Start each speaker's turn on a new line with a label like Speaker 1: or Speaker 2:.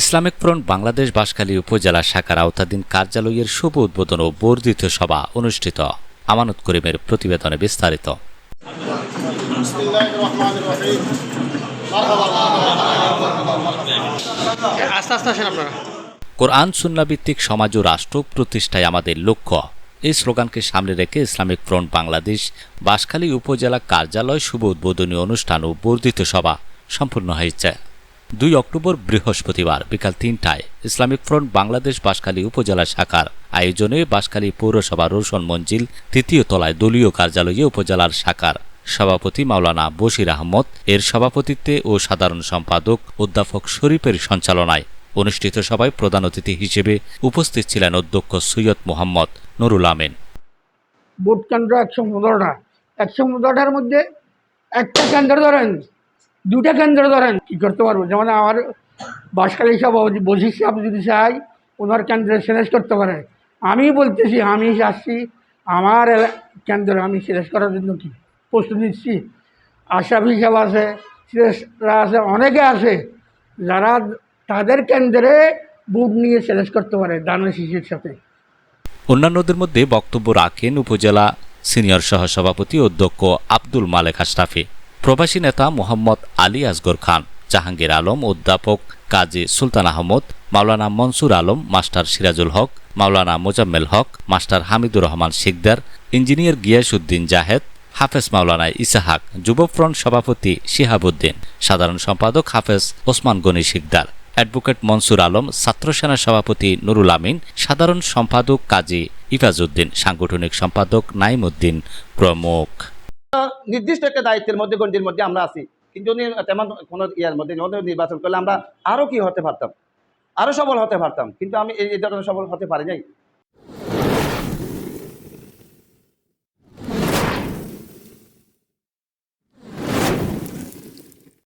Speaker 1: Islamic front Bangladesh Banshkhali উপজেলা শাখার আওতাধীন কার্যালয়ের শুভ উদ্বোধন ও বর্ধিত সভা অনুষ্ঠিত। আমানত করিমের প্রতিবেদনে বিস্তারিত। কোরআন সুন্নাভিত্তিক সমাজ ও রাষ্ট্র প্রতিষ্ঠায় আমাদের লক্ষ্য। এই স্লোগানকে সামনে রেখে ইসলামিক ফ্রন্ট বাংলাদেশ বাঁশখালী উপজেলা কার্যালয় শুভ উদ্বোধনী অনুষ্ঠান ও বর্ধিত সভা সম্পূর্ণ হয়েছে। দুই অক্টোবর বৃহস্পতিবার বিকাল তিনটায় ইসলামিক ফ্রন্ট বাংলাদেশ বাঁশখালী উপজেলা শাখার আয়োজনে বাঁশখালী পৌরসভা রোশন মঞ্জিল তৃতীয় তলায় দলীয় কার্যালয়ে উপজেলার শাখার সভাপতি মাওলানা বশির আহমদ, এর সভাপতিত্বে ও সাধারণ সম্পাদক অধ্যাপক শরীফের সঞ্চালনায় অনুষ্ঠিত সভায় প্রধান অতিথি হিসেবে উপস্থিত ছিলেন অধ্যক্ষ সৈয়দ মোহাম্মদ নুরুল আমিন।
Speaker 2: ভোট কেন্দ্র একশো পনেরোটা একশো পনেরোটার মধ্যে একটা কেন্দ্র ধরেন দুটা কেন্দ্র ধরেন, কী করতে পারব? যেমন আমার বাসকালী সভাপতি বসির সাহেব যদি চাই ওনার কেন্দ্রে সিলেক্ট করতে পারে। আমি বলতেছি, আমি আসছি, আমার কেন্দ্র আমি সিলেক্ট করার জন্য কি প্রস্তুতি নিচ্ছি? আশাফ হিসাব আছে সিলেক্টরা আছে, অনেকে আছে যারা তাদের কেন্দ্রে বুট নিয়ে সিলেক্ট করতে পারে দানের শিশির সাথে।
Speaker 1: অন্যান্যদের মধ্যে বক্তব্য রাখেন উপজেলা সিনিয়র সহসভাপতি অধ্যক্ষ আব্দুল মালেক আশরাফি। প্রবাসী নেতা মোহাম্মদ আলী আসগর খান, জাহাঙ্গীর আলম অধ্যাপক Kazi Sultan Ahmad, Maulana Mansur Alam, master Sirajul Haq, Maulana Mozammel Haq, master Hamidur Rahman Sikdar, engineer Giasuddin Zahed, Hafez Maulana Isahak যুব ফ্রন্ট সভাপতি শিহাবুদ্দিন, সাধারণ সম্পাদক হাফেজ ওসমান গনি শিকদার। অ্যাডভোকেট মনসুর আলম, ছাত্র সেনা সভাপতি নুরুল আমিন, সাধারণ সম্পাদক কাজী ইফাজউদ্দিন, সাংগঠনিক সম্পাদক নাইমুদ্দিন প্রমুখ।
Speaker 3: নির্দিষ্ট একটা দায়িত্বের মধ্যে, গণ্ডির মধ্যে আমরা আছি। কিন্তু তেমন কোনো ইয়ার মধ্যে নির্বাচন করলে আমরা আরও কি হতে পারতাম? আরও সবল হতে পারতাম। কিন্তু আমি এই ধরনের সবল হতে পারি নাই।